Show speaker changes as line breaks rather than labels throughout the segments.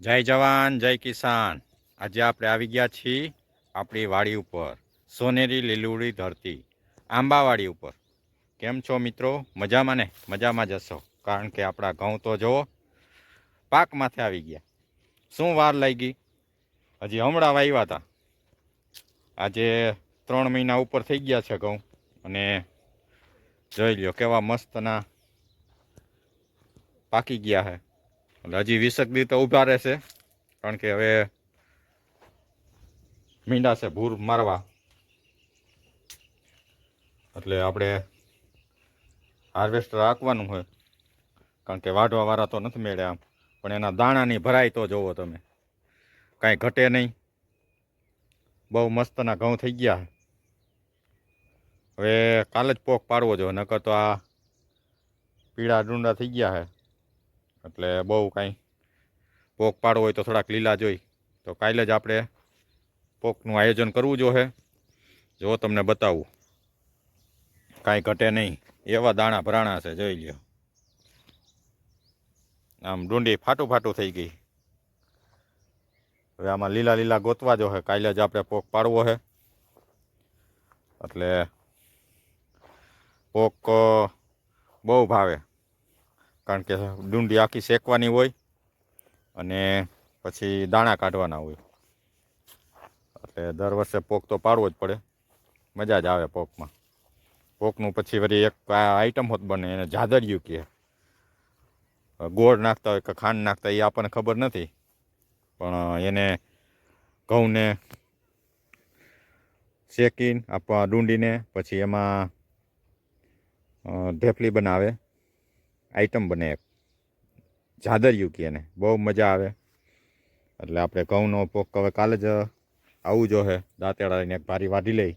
જય જવાન, જય કિસાન. આજે આપણે આવી ગયા છીએ આપણી વાડી ઉપર, સોનેરી લીલુડી ધરતી, આંબાવાડી ઉપર. કેમ છો મિત્રો? મજામાં ને? મજામાં જશો કારણ કે આપણા ઘઉં તો જુઓ પાક માથે આવી ગયા. શું વાર લઈ ગઈ હજી હમણાં વાવ્યા હતા. આજે ત્રણ મહિના ઉપર થઈ ગયા છે ઘઉં. અને જોઈ લ્યો કેવા મસ્તના પાકી ગયા છે એટલે હજી વીસક દી તો ઊભા રહેશે. કારણ કે હવે મીંડા છે ભૂર મારવા. એટલે આપણે હાર્વેસ્ટર રાખવાનું હોય. કારણ કે વાઢવા વાળા તો નથી મેળ્યા પણ એના દાણાની ભરાય તો જોવો તમે. કાંઈ ઘટે નહીં. બહુ મસ્તના ઘઉં થઈ ગયા. હવે કાલે જ પોક પાડવો જોઈએ. નકર તો આ પીળા ડુંડા થઈ ગયા છે એટલે બહુ કાંઈ. પોક પાડવો હોય તો થોડાક લીલા જોઈ. તો કાલે જ આપણે પોકનું આયોજન કરવું જોઈએ જો તમને બતાવું. કાંઈ ઘટે નહીં. એવા દાણા ભરાણા છે, જોઈ લ્યો. આમ ડુંડી ફાટું ફાટું થઈ ગઈ. હવે આમાં લીલા લીલા ગોતવા જો હે. કાલે જ આપણે પોક પાડવો છે એટલે પોક બહુ ભાવે. કારણ કે ડુંડી આખી શેકવાની હોય અને પછી દાણા કાઢવાના હોય. એટલે દર વર્ષે પોક તો પાડવો જ પડે. મજા જ આવે પોકમાં. પોકનું પછી વળી એક આઈટમ હોત બને, એને જાદરિયું કહે. ગોળ નાખતા હોય કે ખાંડ નાખતા એ આપણને ખબર નથી. પણ એને ઘઉંને શેકીને, આપવા ડુંડીને, પછી એમાં ઢેફલી બનાવે. આઈટમ બને એક. જાદરિયું કહે એને. બહુ મજા આવે. એટલે આપણે ઘઉંનો પોક હવે કાલે જ આવું જોઈએ દાંતેડા લઈને એક ભારી વાઢી લઈ.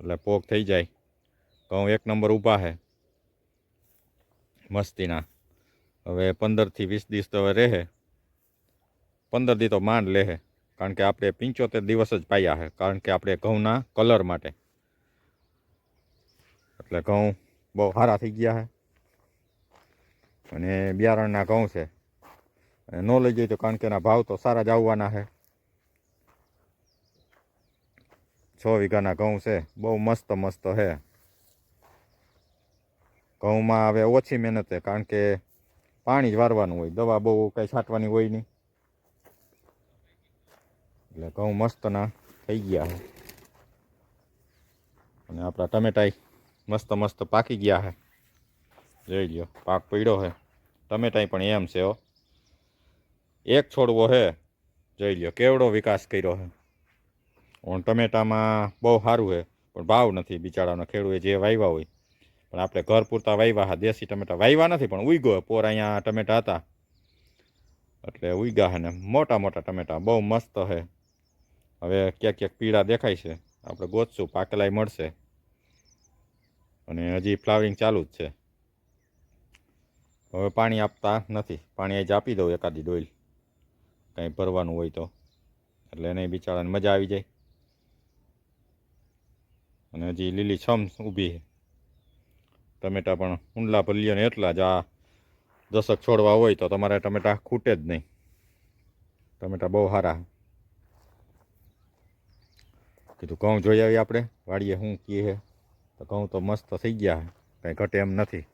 એટલે પોક થઈ જાય. ઘઉં એક નંબર ઊભા છે મસ્તીના. હવે પંદરથી વીસ દિવસ તો હવે રહે. પંદર દી તો માંડ લેહે કારણ કે આપણે પંચોતેર દિવસ જ પાયા છે કારણ કે આપણે ઘઉંના કલર માટે. એટલે ઘઉં બહુ સારા થઈ ગયા છે અને બિયારણના ઘઉં છે. અને ન લઈ જઈએ તો કારણ કે એના ભાવ તો સારા જ આવવાના છે. છ વીઘાના ઘઉં છે. બહુ મસ્ત મસ્ત છે. ઘઉંમાં હવે ઓછી મહેનત છે કારણ કે પાણી જ વારવાનું હોય. દવા બહુ કંઈ છાંટવાની હોય નહીં. એટલે ઘઉં મસ્તના થઈ ગયા છે. અને આપણા ટમેટાઈ મસ્ત મસ્ત પાકી ગયા છે. જોઈ લ્યો, પાક પડ્યો છે. ટમેટાઈ પણ એમ છે હો. એક છોડવો છે જોઈ લ્યો, કેવડો વિકાસ કર્યો છે ઓન ટમેટામાં બહુ સારું છે પણ ભાવ નથી બિચારાનો, ખેડૂએ જે વાવ્યા હોય. પણ આપણે ઘર પૂરતા વાવ્યા હા, દેશી ટમેટા. વાવ્યા નથી, પણ ઉગ્યો પોર અહીંયા ટમેટા હતા. એટલે ઉગ્યા ને, મોટા મોટા ટમેટા, બહુ મસ્ત છે હવે ક્યાંક ક્યાંક પીળા દેખાય છે. આપણે ગોતશું, પાકેલાય મળશે. અને હજી ફ્લાવરિંગ ચાલુ જ છે. હવે પાણી આપતા નથી. પાણી જ આપી દઉં એકાદી ડોઈલ. કંઈ ભરવાનું હોય તો. એટલે એને બિચારાને મજા આવી જાય. અને હજી લીલી છમ ઊભી છે. ટમેટા પણ ઊંડલા ભલ્યો ને એટલા જ. આ દશક છોડવા હોય તો તમારે ટમેટા ખૂટે જ નહીં. ટમેટા બહુ સારા કીધું ઘઉં જોઈ આવી આપણે? વાડીએ શું કીએ? તો ઘઉં તો મસ્ત થઈ ગયા. કંઈ ઘટે એમ નથી.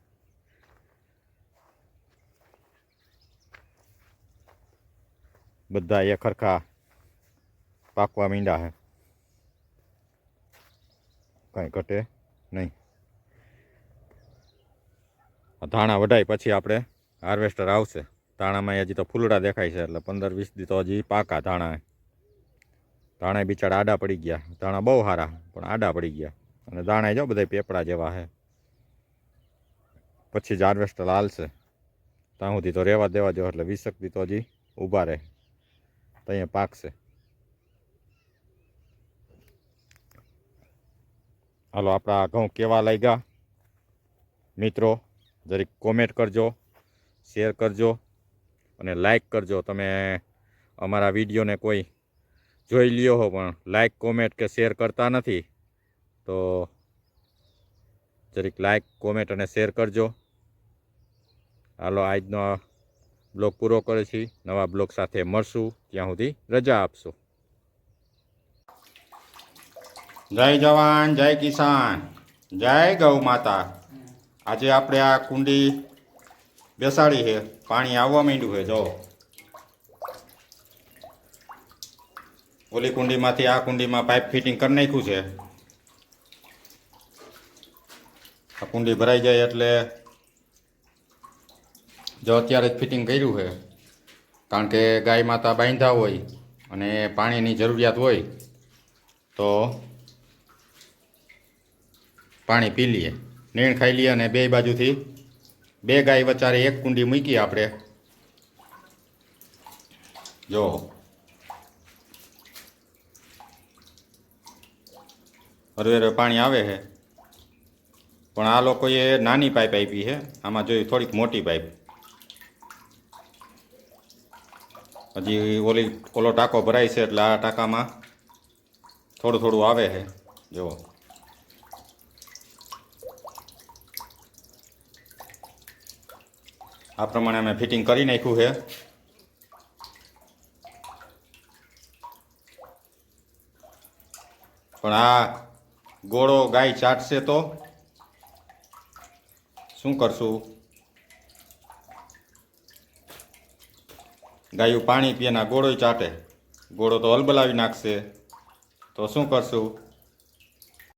બધા એક ખરખા પાકવા મીંડા છે કાંઈ ઘટે નહીં. ધાણા વઢાય પછી આપણે હાર્વેસ્ટર આવશે. ધાણામાં હજી તો ફૂલડા દેખાય છે એટલે પંદર વીસ દી તો હજી પાકા ધાણા ધાણા બિચારા આડા પડી ગયા. ધાણા બહુ સારા પણ આડા પડી ગયા. અને ધાણા જો બધા પેપડા જેવા છે પછી જ હાર્વેસ્ટર હાલશે. ત્યાં સુધી તો રહેવા દેવા જો એટલે વીસક દી તો હજી ઊભા રહે. તો અહીંયા પાકશે હાલો, આપણા ઘઉં કેવા લાગ્યા? મિત્રો, જરીક કોમેન્ટ કરજો શેર કરજો, અને લાઈક કરજો. તમે અમારા વિડીયોને કોઈ જોઈ લ્યો હો, પણ લાઈક કોમેન્ટ કે શેર કરતા નથી, તો જરીક લાઈક કોમેન્ટ અને શેર કરજો. હાલો, આજનો બ્લોગ પૂરો કરે છે. નવા બ્લોગ સાથે મળશું. ત્યાં સુધી રજા આપશો. જય જવાન, જય કિસાન, જય ગૌ માતા. આજે આપણે આ કુંડી બેસાડી છે. પાણી આવવા માંડ્યું છે, જો. ઓલી કુંડીમાંથી આ કુંડીમાં પાઇપ ફિટિંગ કરી નાખ્યું છે. આ કુંડી ભરાઈ જાય એટલે જો અત્યારે જ ફિટિંગ કર્યું છે, કારણ કે ગાય માતા બાંધા હોય અને પાણીની જરૂરિયાત હોય, તો પાણી પી લઈએ. નીણ ખાઈ લઈએ અને બે બાજુથી બે ગાય વચારે એક કુંડી મૂકી આપણે. જો. હરવે પાણી આવે છે. પણ આ લોકોએ નાની પાઇપ આપી છે. આમાં જોયું થોડીક મોટી પાઇપ. હજી ઓલી, ઓલો ટાંકો ભરાય છે એટલે આ ટાંકામાં થોડું થોડું આવે છે. જુઓ. આ પ્રમાણે અમે ફિટિંગ કરી નાખ્યું છે. પણ આ ગોળો ગાય ચાટશે તો શું કરશું? ગાયું પાણી પીએના ગોળો ચાટે. ગોળો તો હલબલાવી નાખશે. તો શું કરશું?